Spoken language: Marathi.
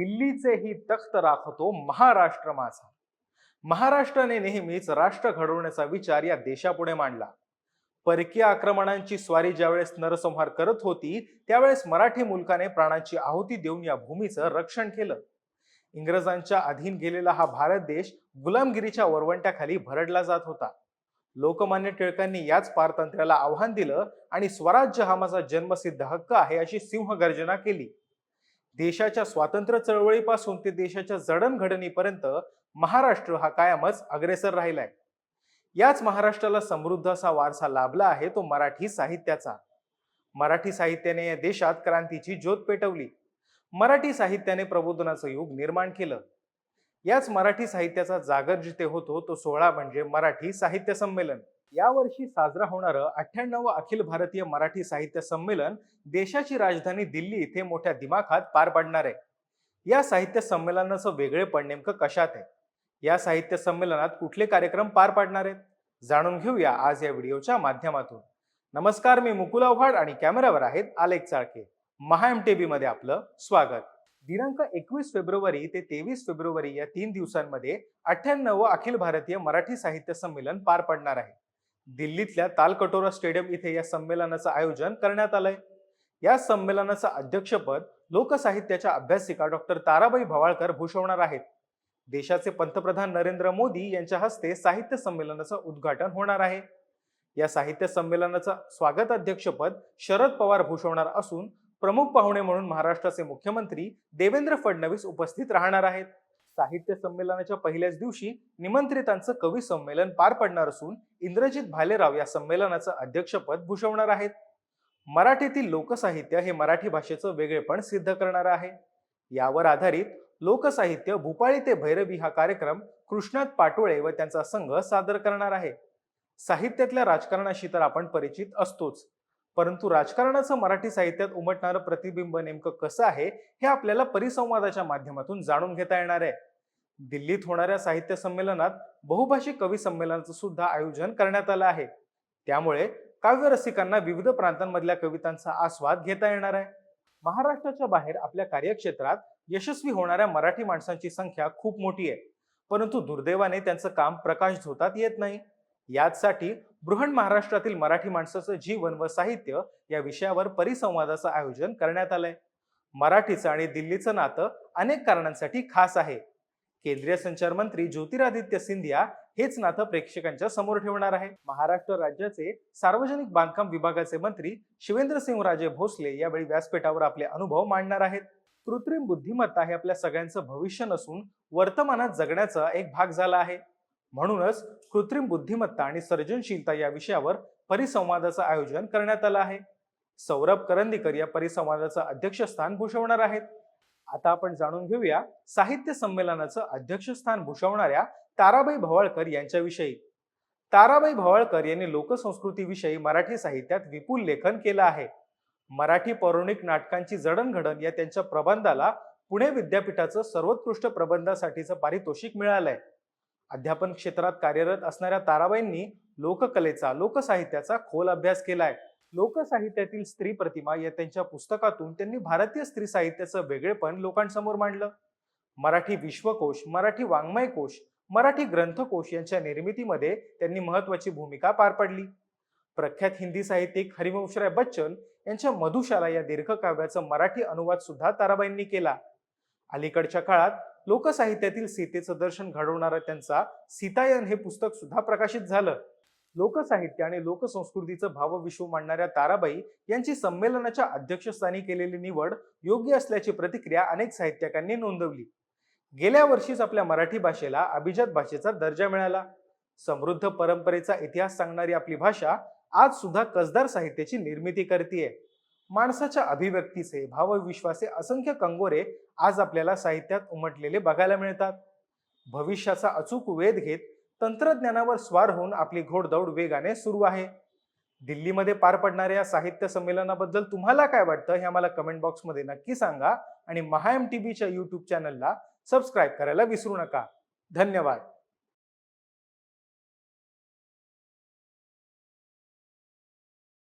दिल्लीचेही तख्त राखतो महाराष्ट्र माझा. महाराष्ट्राने नेहमीच राष्ट्र घडवण्याचा विचार या देशापुढे मांडला. परकीय आक्रमणांची स्वारी ज्यावेळेस नरसंहार करत होती त्यावेळेस मराठी मुलकाने प्राणांची आहुती देऊन या भूमीचं रक्षण केलं. इंग्रजांच्या अधीन गेलेला हा भारत देश गुलामगिरीच्या वरवंट्याखाली भरडला जात होता. लोकमान्य टिळकांनी याच पारतंत्र्याला आव्हान दिलं आणि स्वराज्य हा माझा जन्मसिद्ध हक्क आहे अशी सिंहगर्जना केली. देशाच्या स्वातंत्र्य चळवळीपासून ते देशाच्या जडणघडणीपर्यंत महाराष्ट्र हा कायमच अग्रेसर राहिलाय. याच महाराष्ट्राला समृद्ध असा वारसा लाभला आहे तो मराठी साहित्याचा. मराठी साहित्याने या देशात क्रांतीची ज्योत पेटवली. मराठी साहित्याने प्रबोधनाचं युग निर्माण केलं. याच मराठी साहित्याचा जागर जिथे होतो तो सोहळा म्हणजे मराठी साहित्य संमेलन. यावर्षी साजरा होणारं अठ्ठ्याण्णव अखिल भारतीय मराठी साहित्य संमेलन देशाची राजधानी दिल्ली इथे मोठ्या दिमाखात पार पडणार आहे. या साहित्य संमेलनाचं वेगळेपण नेमकं कशात आहे? या साहित्य संमेलनात कुठले कार्यक्रम पार पाडणार आहेत? जाणून घेऊया आज या व्हिडिओच्या माध्यमातून. नमस्कार मी मुकुल आव्हाड आणि कॅमेऱ्यावर आहेत आलेख चाळके. महा एम टी मध्ये आपलं स्वागत. दिनांक एकवीस फेब्रुवारी ते तेवीस फेब्रुवारी या तीन दिवसांमध्ये अठ्ठ्याण्णव अखिल भारतीय मराठी साहित्य संमेलन पार पडणार आहे. दिल्लीतल्या तालकटोरा स्टेडियम इथे या संमेलनाचं आयोजन करण्यात आलंय. या संमेलनाचं अध्यक्षपद लोकसाहित्याच्या अभ्यासिका डॉक्टर ताराबाई भवाळकर भूषवणार आहेत. देशाचे पंतप्रधान नरेंद्र मोदी यांच्या हस्ते साहित्य संमेलनाचं उद्घाटन होणार आहे. या साहित्य संमेलनाचं स्वागत अध्यक्षपद शरद पवार भूषवणार असून प्रमुख पाहुणे म्हणून महाराष्ट्राचे मुख्यमंत्री देवेंद्र फडणवीस उपस्थित राहणार आहेत. साहित्य संमेलनाच्या पहिल्याच दिवशी निमंत्रितांचं कवी संमेलन पार पडणार असून इंद्रजित भालेराव या संमेलनाचं अध्यक्षपद भूषवणार आहेत. मराठीतील लोकसाहित्य हे मराठी भाषेचं वेगळेपण सिद्ध करणार आहे. यावर आधारित लोकसाहित्य भूपाळी ते भैरवी हा कार्यक्रम कृष्णात पाटोळे व त्यांचा संघ सादर करणार आहे. साहित्यातल्या राजकारणाशी तर आपण परिचित असतोच. परंतु राजकारणाचं मराठी साहित्यात उमटणारं प्रतिबिंब नेमकं कसं आहे हे आपल्याला परिसंवादाच्या माध्यमातून जाणून घेता येणार आहे. दिल्लीत होणाऱ्या साहित्य संमेलनात बहुभाषिक कवी संमेलनाचं सुद्धा आयोजन करण्यात आलं आहे. त्यामुळे काव्य रसिकांना विविध प्रांतांमधल्या कवितांचा आस्वाद घेता येणार आहे. महाराष्ट्राच्या बाहेर आपल्या कार्यक्षेत्रात यशस्वी होणाऱ्या मराठी माणसांची संख्या खूप मोठी आहे. परंतु दुर्दैवाने त्यांचं काम प्रकाश झोतात येत नाही. याचसाठी बृहण महाराष्ट्रातील मराठी माणसाचं जीवन व साहित्य या विषयावर परिसंवादाचं आयोजन करण्यात आलंय. मराठीचं आणि दिल्लीचं नातं अनेक कारणांसाठी खास आहे. केंद्रीय संचार मंत्री ज्योतिरादित्य सिंधिया हेच नातं प्रेक्षकांच्या समोर ठेवणार आहे महाराष्ट्र राज्याचे सार्वजनिक बांधकाम विभागाचे मंत्री शिवेंद्रसिंहराजे भोसले यावेळी व्यासपीठावर आपले अनुभव मांडणार आहेत. कृत्रिम बुद्धिमत्ता हे आपल्या सगळ्यांचं भविष्य नसून वर्तमानात जगण्याचा एक भाग झाला आहे. म्हणूनच कृत्रिम बुद्धिमत्ता आणि सर्जनशीलता या विषयावर परिसंवादाचं आयोजन करण्यात आलं आहे. सौरभ करंदीकर या परिसंवादाचं अध्यक्षस्थान भूषवणार आहेत. आता आपण जाणून घेऊया साहित्य संमेलनाचं अध्यक्षस्थान भूषवणाऱ्या ताराबाई भवाळकर यांच्याविषयी. ताराबाई भवाळकर यांनी लोकसंस्कृतीविषयी मराठी साहित्यात विपुल लेखन केलं आहे. मराठी पौराणिक नाटकांची जडणघडण या त्यांच्या प्रबंधाला पुणे विद्यापीठाचं सर्वोत्कृष्ट प्रबंधासाठीचं पारितोषिक मिळालंय. अध्यापन क्षेत्रात कार्यरत असणाऱ्या ताराबाईंनी लोककलेचा लोकसाहित्याचा खोल अभ्यास केलाय. लोकसाहित्यातील स्त्री प्रतिमा या त्यांच्या पुस्तकातून त्यांनी भारतीय स्त्री साहित्याचं वेगळेपण लोकांसमोर मांडलं. मराठी विश्वकोश मराठी वाङ्मय कोश मराठी ग्रंथकोश यांच्या निर्मितीमध्ये त्यांनी महत्वाची भूमिका पार पडली. प्रख्यात हिंदी साहित्यिक हरिवंशराय बच्चन यांच्या मधुशाला या दीर्घकाव्याचं मराठी अनुवाद सुद्धा ताराबाईंनी केला. अलीकडच्या काळात लोकसाहित्यातील सीतेचं दर्शन घडवणारा त्यांचा सीतायन हे पुस्तक सुद्धा प्रकाशित झालं. लोकसाहित्य आणि लोकसंस्कृतीचं भावविश्व मांडणाऱ्या ताराबाई यांची संमेलनाच्या अध्यक्षस्थानी केलेली निवड योग्य असल्याची प्रतिक्रिया अनेक साहित्यकांनी नोंदवली. गेल्या वर्षीच आपल्या मराठी भाषेला अभिजात भाषेचा दर्जा मिळाला. समृद्ध परंपरेचा इतिहास सांगणारी आपली भाषा आज सुद्धा कसदार साहित्याची निर्मिती करतीये. माणसाच्या अभिव्यक्तीचे भावविश्वासे असंख्य कंगोरे आज आपल्याला साहित्यात उमटलेले बघायला मिळतात. भविष्याचा अचूक वेध घेत तंत्रज्ञानावर स्वार होऊन आपली घोडदौड वेगाने सुरू आहे. दिल्लीमध्ये पार पडणाऱ्या साहित्य संमेलनाबद्दल तुम्हाला काय वाटतं हे आम्हाला कमेंट बॉक्समध्ये नक्की सांगा आणि महाएम टी व्हीच्या यूट्यूब चॅनलला सबस्क्राईब करायला विसरू नका. धन्यवाद.